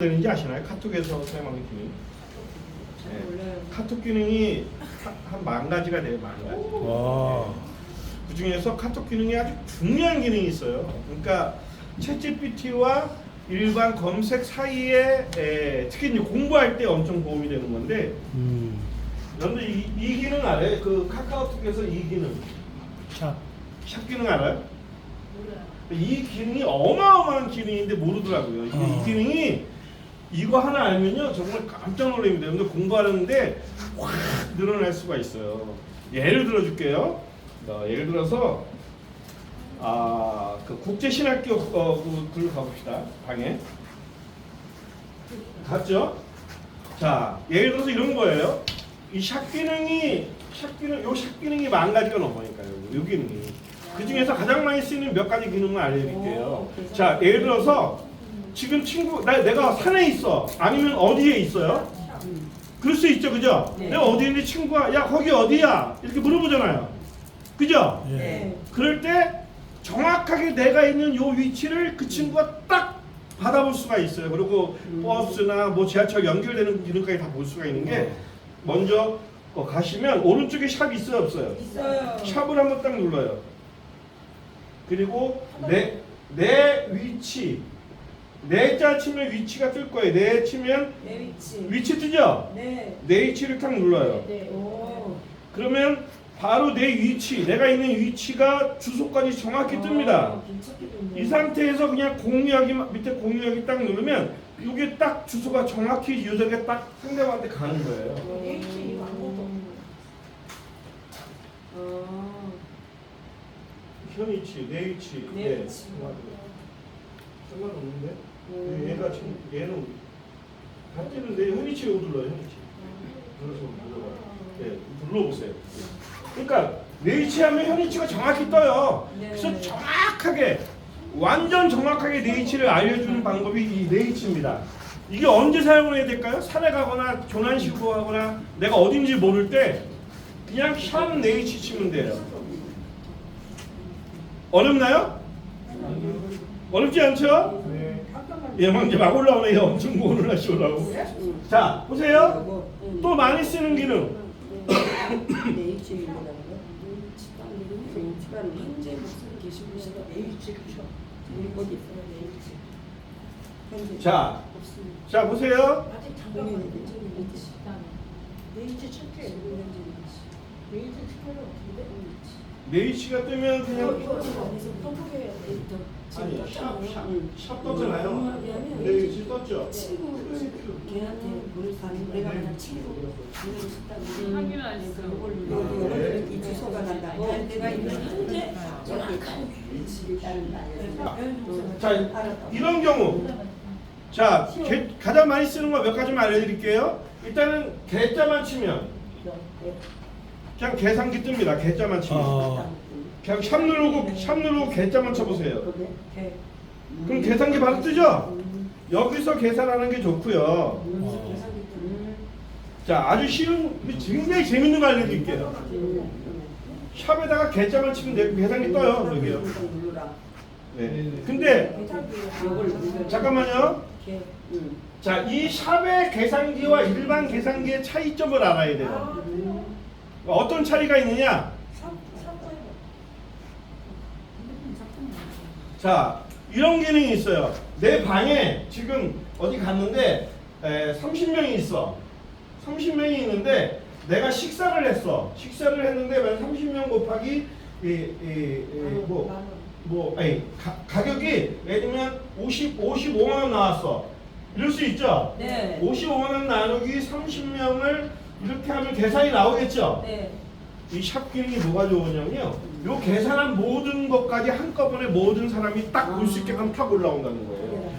되는지 아시나요? 카톡에서 사용하는 기능. 네. 카톡 기능이 하- 한만 가지가 돼요, 만 가지. 와. 그 중에서 카톡 기능이 아주 중요한 기능이 있어요. 그러니까 챗GPT와 일반 검색 사이에 에, 특히 이제 공부할 때 엄청 도움이 되는 건데 음. 여러분들 이, 이 기능 알아요? 그 카카오톡에서 이 기능 차. 샵 기능 알아요? 이 기능이 어마어마한 기능인데 모르더라고요. 이게 어. 이 기능이 이거 하나 알면요 정말 깜짝 놀랍니다. 근데 공부하는데 확 늘어날 수가 있어요. 예를 들어 줄게요. 어, 예를 들어서 아 그 국제신학교 어, 그, 글로 가봅시다. 방에 갔죠? 자 예를 들어서 이런 거예요. 이샵 기능이 샵 기능 요샵 기능이 만 가지가 넘으니까요. 요 기능이 그 중에서 가장 많이 쓰이는 몇 가지 기능을 알려드릴게요. 자 예를 들어서 지금 친구 나 내가 산에 있어 아니면 어디에 있어요? 그럴 수 있죠, 그죠? 네. 내가 어디 있는데 친구가 야 거기 어디야 이렇게 물어보잖아요, 그죠? 예. 네. 그럴 때 정확하게 내가 있는 요 위치를 그 친구가 딱 받아볼 수가 있어요. 그리고 버스나 뭐 지하철 연결되는 이름까지 다 볼 수가 있는 게 먼저 어, 가시면 오른쪽에 샵이 있어요, 없어요? 있어요. 샵을 한번 딱 눌러요. 그리고 내, 내 위치 내자 치면 위치가 뜰 거예요. 내 치면 내 위치. 위치 뜨죠? 네. 내 위치를 딱 눌러요. 네. 오. 그러면 바로 내 위치, 내가 있는 위치가 주소까지 정확히 뜹니다. 이 상태에서 그냥 공유하기 밑에 공유하기 딱 누르면 이게 딱 주소가 정확히 유저에게 딱 상대방한테 가는 거예요. 어. 현 위치, 내 위치. 내 네. 위치. 상관없는데? 음. 얘가 지금 얘는 같은 내 현위치 요 눌러요, 현위치. 눌러서 눌러봐요. 네, 눌러보세요. 그러니까 내 위치하면 현위치가 정확히 떠요. 네. 그래서 정확하게 완전 정확하게 내 위치를 알려주는 방법이 이내 위치입니다. 이게 언제 사용을 해야 될까요? 산에 가거나 조난시고 하거나 내가 어딘지 모를 때 그냥 샵내 위치 치면 돼요. 어렵나요? 어렵지 않죠? 예, 막 이제 막 올라오네요. 엄청 고를 하시오라고. 자, 보세요. 또 많이 쓰는 기능. 자, 자 보세요. 네이치가 뜨면 그냥 아니 샵, 샵, 샵 떴잖아요. 네이치 떴죠. 걔한테 물을 사는 내가 그냥 친구 안이 주소가 난다. 내가 있는 현재 정확한 위치를 따른다. 자, 이런 경우. 자, 개- 가장 많이 쓰는 거 몇 가지만 알려드릴게요. 일단은 개자만 치면 그냥 계산기 뜹니다. 개자만 치면. 아. 그냥 샵 누르고 샵 누르고 개자만 쳐보세요. 개. 그럼 계산기 바로 뜨죠? 여기서 계산하는 게 좋고요. 자, 아주 쉬운, 굉장히 재밌는 거 알려드릴게요. 샵에다가 개자만 치면 돼. 계산기 떠요. 여기요. 네. 근데 잠깐만요. 자, 이 샵의 계산기와 일반 계산기의 차이점을 알아야 돼요. 어떤 차이가 있느냐? 자, 이런 기능이 있어요. 내 방에 지금 어디 갔는데 에, 30명이 있어. 30명이 있는데 내가 식사를 했어. 식사를 했는데 만 30명 곱하기 이, 이, 이, 뭐, 뭐, 아니, 가, 가격이 예를 들면 50, 55만 원 나왔어. 이럴 수 있죠? 네. 55만 원 나누기 30명을 이렇게 하면 계산이 나오겠죠? 네. 이샵 기능이 뭐가 좋으냐면요. 요 계산한 모든 것까지 한꺼번에 모든 사람이 딱 볼 수 있게끔 탁 올라온다는 거예요.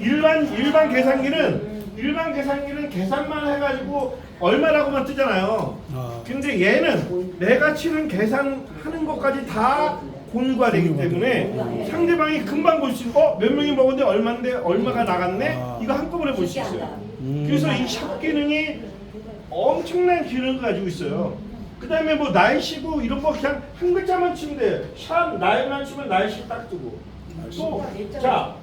일반 일반 계산기는 일반 계산기는 계산만 해가지고 얼마라고만 뜨잖아요. 아. 근데 얘는 내가 치는 계산하는 것까지 다 공유가 되기 때문에 상대방이 금방 볼 수 있고 어? 몇 명이 먹었는데 얼마인데 얼마가 나갔네 아. 이거 한꺼번에 볼 수 있어요. 음. 그래서 이 샵 기능이 엄청난 기능을 가지고 있어요. 그 다음에 뭐 날씨고 이런 거 그냥 한 글자만 치면 돼요. 샵 날만 치면 날씨 딱 뜨고. 또, 자,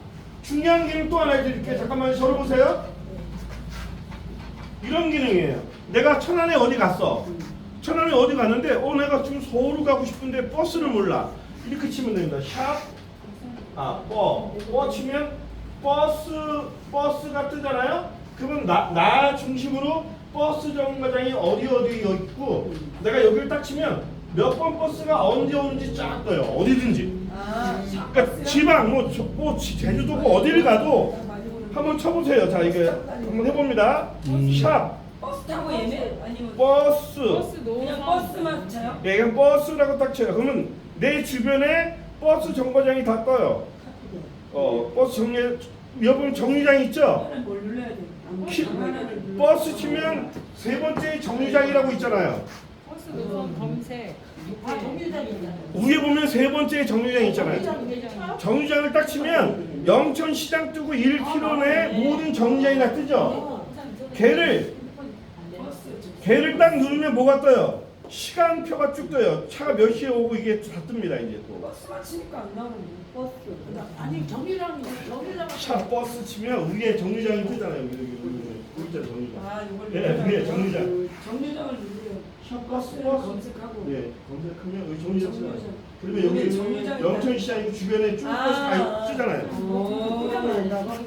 중요한 기능 또 하나 해드릴게요. 잠깐만 저를 보세요. 이런 기능이에요. 내가 천안에 어디 갔어. 천안에 어디 갔는데 어 내가 지금 서울 가고 싶은데 버스를 몰라. 이렇게 치면 됩니다. 샵, 아, 버, 버 치면 버스, 버스가 뜨잖아요. 그러면 나, 나 중심으로 버스 정거장이 어디 어디 있고 내가 여기를 딱 치면 몇 번 버스가 언제 오는지 쫙 떠요. 어디든지. 아, 그러니까 지방 뭐, 저- 뭐 지- 제주도고 어디를 가도 한번 쳐보세요. 자 이게 한번 해봅니다. 샵 버스 타고 예매 아니면 버스. 버스 너무 그냥 사- 버스만 쳐요? 예, 그냥 버스라고 딱 쳐요. 그러면 내 주변에 버스 정거장이 다 떠요. 어 버스 정리 여러분 정류장 있죠? 하나는 뭘 눌러야 돼? 키- 하나를 눌러. 버스 치면 세 번째 정류장이라고 있잖아요. 버스 노선 검색. 아, 정류장이잖아요. 위에 보면 세 번째 정류장 있잖아요. 정류장. 정류장을 딱 치면 영천 시장 뜨고 1km 내 모든 정류장이 다 뜨죠. 걔를 버스 걔를 딱 누르면 뭐가 떠요? 시간표가 쭉 떠요. 차가 몇 시에 오고 이게 다 뜹니다 이제 또. 버스만 치니까 안 나오는데 버스 아니 정류장 정류장 차 버스 치면 위에 정류장이 뜨잖아요. 여기 여기 여기 여기 있잖아요 정류장. 아 이걸 예, 돼. 정류장. 정류장을 누르요 차 버스 버스를 버스. 검색하고 예, 검색하면 여기 정류장 뜨잖아요. 정류장. 그러면 여기 여기 정류장이 영천시장 주변에 쭉 버스 다 뜨잖아요. 오.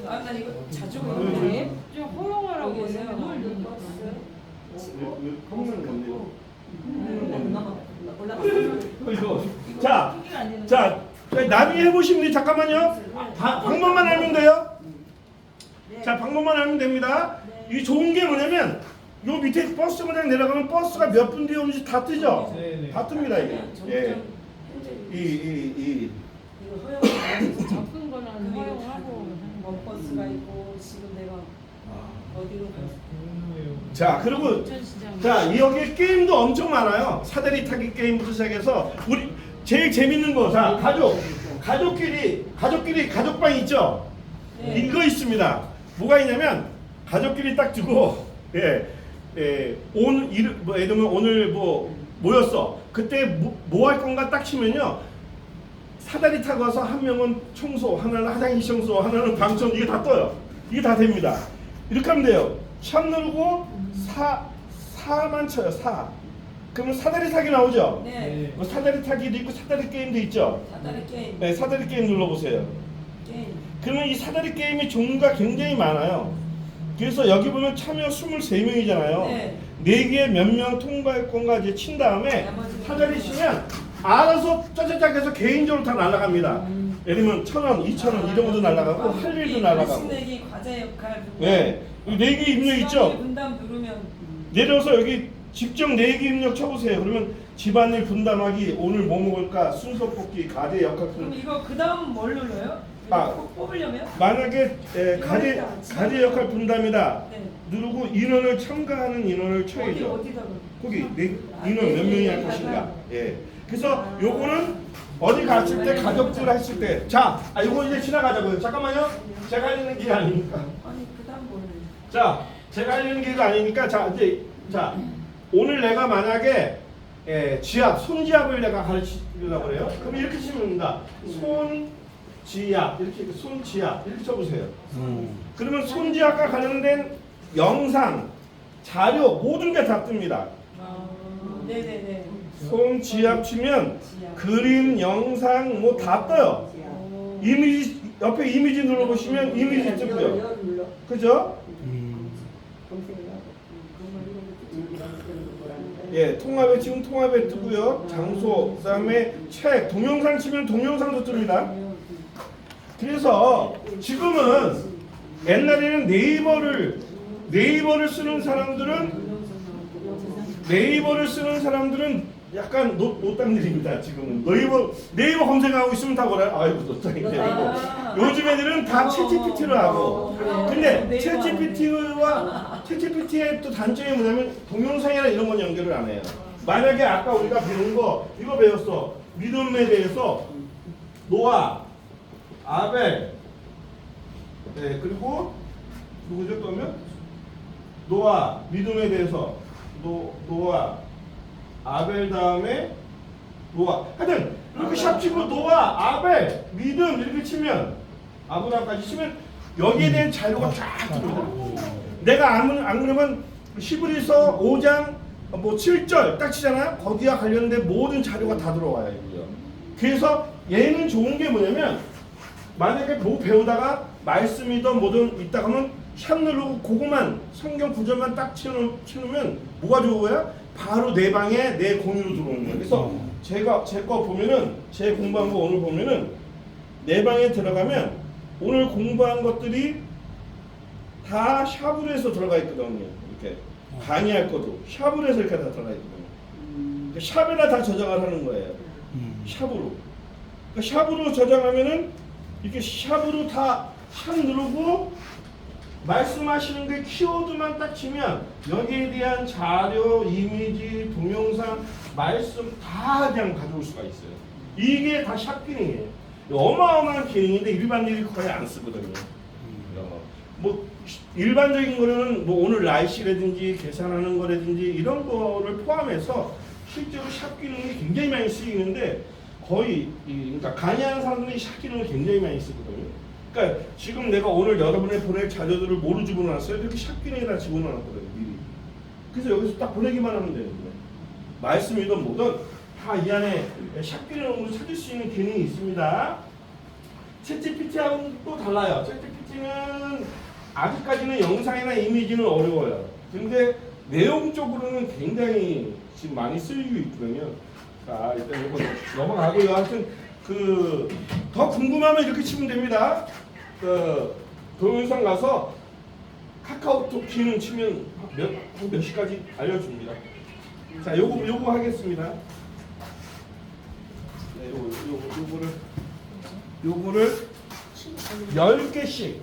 아, 나 이거 자주 네. 보는데 좀 허용하라고 여기에서요 생각하는 버스 왜- 왜 컴퓨터는? 올라가. 이거 자, 자, 나중에 해보시면 돼요. 잠깐만요. 바- 방법만 알면 돼요. 자, 방법만 알면 됩니다. 이 좋은 게 뭐냐면 요 밑에 버스 정거장 내려가면 버스가 몇 분 뒤에 오는지 다 뜨죠. 다 뜹니다 이게. 예. 이 이 이. 접근 권한 허용하고 뭐 버스가 있고 지금 내가 어디로 갔어 자, 그리고. 자, 이 여기 게임도 엄청 많아요. 사다리 타기 게임부터 시작해서 우리 제일 재밌는 거, 자, 가족, 가족끼리, 가족끼리 가족방 있죠. 네. 이거 있습니다. 뭐가 있냐면 가족끼리 딱 두고 예, 예, 오늘 일, 뭐 예를 들면 오늘 뭐 모였어. 그때 뭐 할 건가 딱 치면요. 사다리 타고 와서 한 명은 청소, 하나는 화장실 청소, 하나는 방 청소 이게 다 떠요. 이게 다 됩니다. 이렇게 하면 돼요. 샵 누르고 사 4만 쳐요. 4. 그러면 사다리 타기 나오죠? 네 뭐 사다리 타기도 있고 사다리 게임도 있죠? 사다리 게임 네, 사다리 게임 눌러보세요. 게임 그러면 이 사다리 게임이 종류가 굉장히 많아요. 그래서 여기 보면 참여 23명이잖아요. 네. 네 개에 몇명 통과할 건가 이제 친 다음에 나머지는 사다리 치면 알아서 짜자작 해서 개인적으로 다 날아갑니다. 예를 들면 천 원, 이천 원 이런 것도 날아가고 할 일도 날아가고. 신내기 과제 역할. 네. 네 개 입력 수학의 있죠? 분담 누르면 내려서 여기 직접 네개 입력 쳐보세요. 그러면 집안일 분담하기, 오늘 뭐 먹을까, 순서 뽑기, 가제 역할 그럼 분 이거 그 다음 뭘 눌러요? 아. 꼭 뽑으려면? 만약에 에, 가제 가제 역할 분담이다. 네. 누르고 인원을 첨가하는 인원을 어디 쳐야죠. 어디다가? 거기 네, 인원 몇 명이 할 것인가. 예. 그래서 요거는 어디 갔을 때 가족들 했을 때. 자, 아 요거 이제 지나가자고요. 잠깐만요. 제가 하려는 게 아니니까. 아니 그 다음 뭘? 자, 제가 하려는 게 아니니까 자 이제 자 오늘 내가 만약에 예, 지압, 손지압을 내가 가르치려고 그래요. 그럼 이렇게 치면 됩니다. 손 지압 이렇게 손지압 이렇게 쳐보세요. 그러면 손지압과 관련된 영상, 자료 모든 게 다 뜹니다. 아, 네네네. 손 지압 치면 그림, 영상 뭐 다 떠요. 오. 이미지 옆에 이미지 눌러보시면 이미지 뜨고요. 그죠? 예, 통합에 지금 통합에 뜨고요. 장소, 그다음에 책, 동영상 치면 동영상도 뜹니다. 그래서 지금은 옛날에는 네이버를 네이버를 쓰는 사람들은 네이버를 쓰는 사람들은 약간 노, 노땅들입니다. 지금은 네이버 네이버 검색하고 있으면 다 뭐라 아이고 노땅이네. 아. 요즘 애들은 다 챗GPT로 하고. 아, 근데 네이버 챗GPT와 챗GPT의 또 단점이 뭐냐면 동영상이나 이런 건 연결을 안 해요. 만약에 아까 우리가 배운 거 이거 배웠어. 믿음에 대해서 노아, 아벨, 네 그리고 누구죠 그러면 노아 믿음에 대해서 노 노아 아벨 다음에 노아 하여튼 이렇게 샵 치고 노아 아벨 믿음 이렇게 치면 아브라함까지 치면 여기에 대한 자료가 쫙 들어옵니다. 내가 안, 안 그러면 히브리서 5장 뭐 7절 딱 치잖아요. 거기와 관련된 모든 자료가 다 들어와요. 그래서 얘는 좋은 게 뭐냐면 만약에 뭐 배우다가 말씀이든 뭐든 있다 하면 샵 누르고 그거만 성경 구절만 딱 치놓, 치놓으면 뭐가 좋아요? 바로 내 방에 내 공유로 들어오는 거예요. 그래서 제가 제 거 보면은 제 공부한 거 오늘 보면은 내 방에 들어가면 오늘 공부한 것들이 다 샵으로 해서 들어가 있거든요. 이렇게 강의할 것도 샵으로 해서 이렇게 다 들어가 있거든요. 그러니까 샵에다 다 저장을 하는 거예요. 샵으로. 그러니까 샵으로 저장하면은 이렇게 샵으로 다 샵 누르고 말씀하시는 게 키워드만 딱 치면 여기에 대한 자료, 이미지, 동영상, 말씀 다 그냥 가져올 수가 있어요. 이게 다 샵 기능이에요. 어마어마한 기능인데 일반인들이 거의 안 쓰거든요. 어, 뭐 일반적인 거는 뭐 오늘 날씨라든지 계산하는 거라든지 이런 거를 포함해서 실제로 샵 기능이 굉장히 많이 쓰이는데 거의 이, 그러니까 강의하는 사람들이 샵 기능을 굉장히 많이 쓰거든요. 그러니까 지금 내가 오늘 여러분에 보낼 자료들을 뭐로 집어넣었어요? 이렇게 샵 기능에다 집어넣었거든요. 미리. 그래서 여기서 딱 보내기만 하면 돼요. 그냥. 말씀이든 뭐든 다 이 안에 샵 기능으로 찾을 수 있는 기능이 있습니다. 챗GPT하고는 또 달라요. 챗GPT는 아직까지는 영상이나 이미지는 어려워요. 근데 내용 적으로는 굉장히 지금 많이 쓰이고 있거든요. 자, 일단 이거 넘어가고요. 하여튼 그 더 궁금하면 이렇게 치면 됩니다. 그 동영상 가서 카카오톡 기능 치면 몇, 몇 시까지 알려줍니다. 자, 요거 요거 하겠습니다. 네, 요거 요거 요거를 요거를 10개씩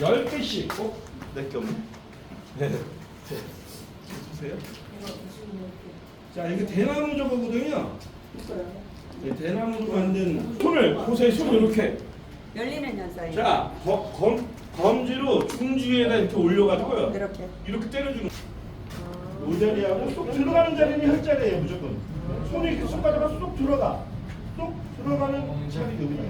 10개씩 꼭 내게 없네. 네. 네. 보세요. 자, 이게 대나무 저거거든요. 네, 대나무로 만든 손을 보세요. 손 이렇게. 열리는 연사예요. 자, 거- 검 검지로 중지에다 이렇게 올려가지고요. 이렇게. 이렇게 때려주는. 이 자리하고 쏙 들어가는 자리는 할 자리예요 무조건. 손이 이렇게 쏙 가다가 쏙 들어가. 쏙 들어가는 자리 여기다.